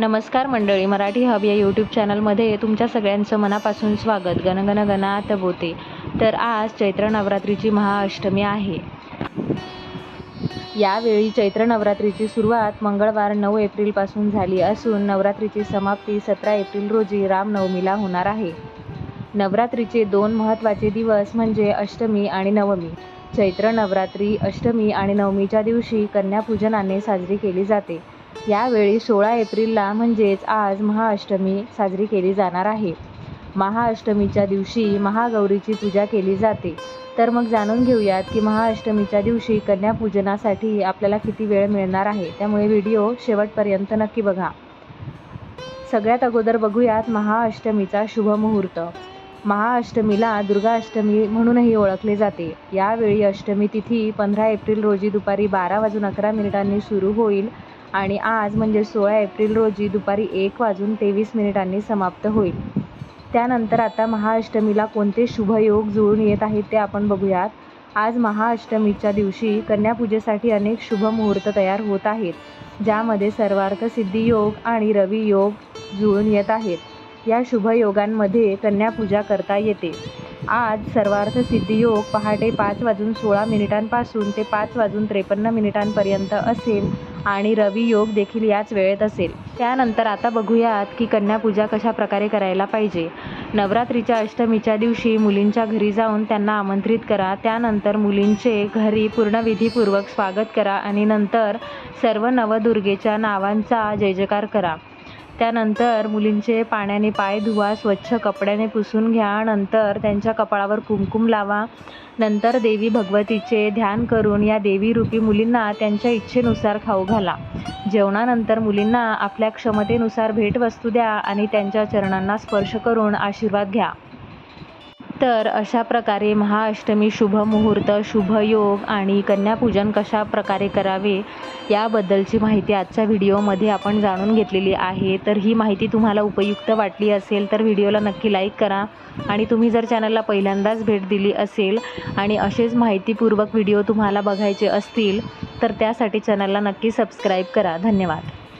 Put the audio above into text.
नमस्कार मंडळी मराठी हब या यूट्यूब चॅनलमध्ये तुमच्या सगळ्यांचं मनापासून स्वागत. गणगण गणात बोते. तर आज चैत्र नवरात्रीची महाअष्टमी आहे. यावेळी चैत्र नवरात्रीची सुरुवात मंगळवार नऊ एप्रिलपासून झाली असून नवरात्रीची समाप्ती सतरा एप्रिल रोजी रामनवमीला होणार आहे. नवरात्रीचे दोन महत्त्वाचे दिवस म्हणजे अष्टमी आणि नवमी. चैत्र नवरात्री अष्टमी आणि नवमीच्या दिवशी कन्यापूजनाने साजरी केली जाते. यावेळी सोळा एप्रिलला म्हणजेच आज महाअष्टमी साजरी केली जाणार आहे. महाअष्टमीच्या दिवशी महागौरीची पूजा केली जाते. तर मग जाणून घेऊयात की महाअष्टमीच्या दिवशी कन्यापूजनासाठी आपल्याला किती वेळ मिळणार आहे. त्यामुळे व्हिडिओ शेवटपर्यंत नक्की बघा. सगळ्यात अगोदर बघूयात महाअष्टमीचा शुभ मुहूर्त. महाअष्टमीला दुर्गा अष्टमी म्हणूनही ओळखले जाते. यावेळी अष्टमी तिथी पंधरा एप्रिल रोजी दुपारी बारा वाजून अकरा मिनिटांनी सुरू होईल. आणि आज म्हणजे सोळा एप्रिल रोजी दुपारी एक वाजून तेवीस मिनिटांनी समाप्त होईल. त्यानंतर आता महाअष्टमीला कोणते शुभयोग जुळून येत आहेत ते आपण बघूयात. आज महाअष्टमीच्या दिवशी कन्यापूजेसाठी अनेक शुभ मुहूर्त तयार होत आहेत ज्यामध्ये सर्वार्थ सिद्धी योग आणि रवी योग जुळून येत आहेत. या शुभयोगांमध्ये कन्यापूजा करता येते. आज सर्वार्थ सिद्धी योग पहाटे पाच वाजून सोळा मिनिटांपासून ते पाच वाजून त्रेपन्न मिनिटांपर्यंत असेल. आणि रवी योग देखील याच वेळेत असेल. त्यानंतर आता बघूयात की कन्यापूजा कशा प्रकारे करायला पाहिजे. नवरात्रीच्या अष्टमीच्या दिवशी मुलींच्या घरी जाऊन त्यांना आमंत्रित करा. त्यानंतर मुलींचे घरी पूर्ण विधीपूर्वक स्वागत करा आणि नंतर सर्व नवदुर्गेच्या नावांचा जय जयकार करा. त्यानंतर मुलींचे पाण्याने पाय धुवा स्वच्छ कपड्याने पुसून घ्या नंतर त्यांच्या कपाळावर कुमकुम लावा. नंतर देवी भगवतीचे ध्यान करून या देवीरूपी मुलींना त्यांच्या इच्छेनुसार खाऊ घाला. जेवणानंतर मुलींना आपल्या क्षमतेनुसार भेटवस्तू द्या आणि त्यांच्या चरणांना स्पर्श करून आशीर्वाद घ्या. तर अशा प्रकारे महाअष्टमी शुभ मुहूर्त शुभ योग आणि कन्यापूजन कशा प्रकारे करावे याबद्दलची माहिती आजच्या व्हिडिओमध्ये आपण जाणून घेतलेली आहे. तर ही माहिती तुम्हाला उपयुक्त वाटली असेल तर व्हिडिओला नक्की लाईक करा आणि तुम्ही जर चॅनलला पहिल्यांदाच भेट दिली असेल आणि असेच माहितीपूर्वक व्हिडिओ तुम्हाला बघायचे असतील तर त्यासाठी चॅनलला नक्की सबस्क्राईब करा. धन्यवाद.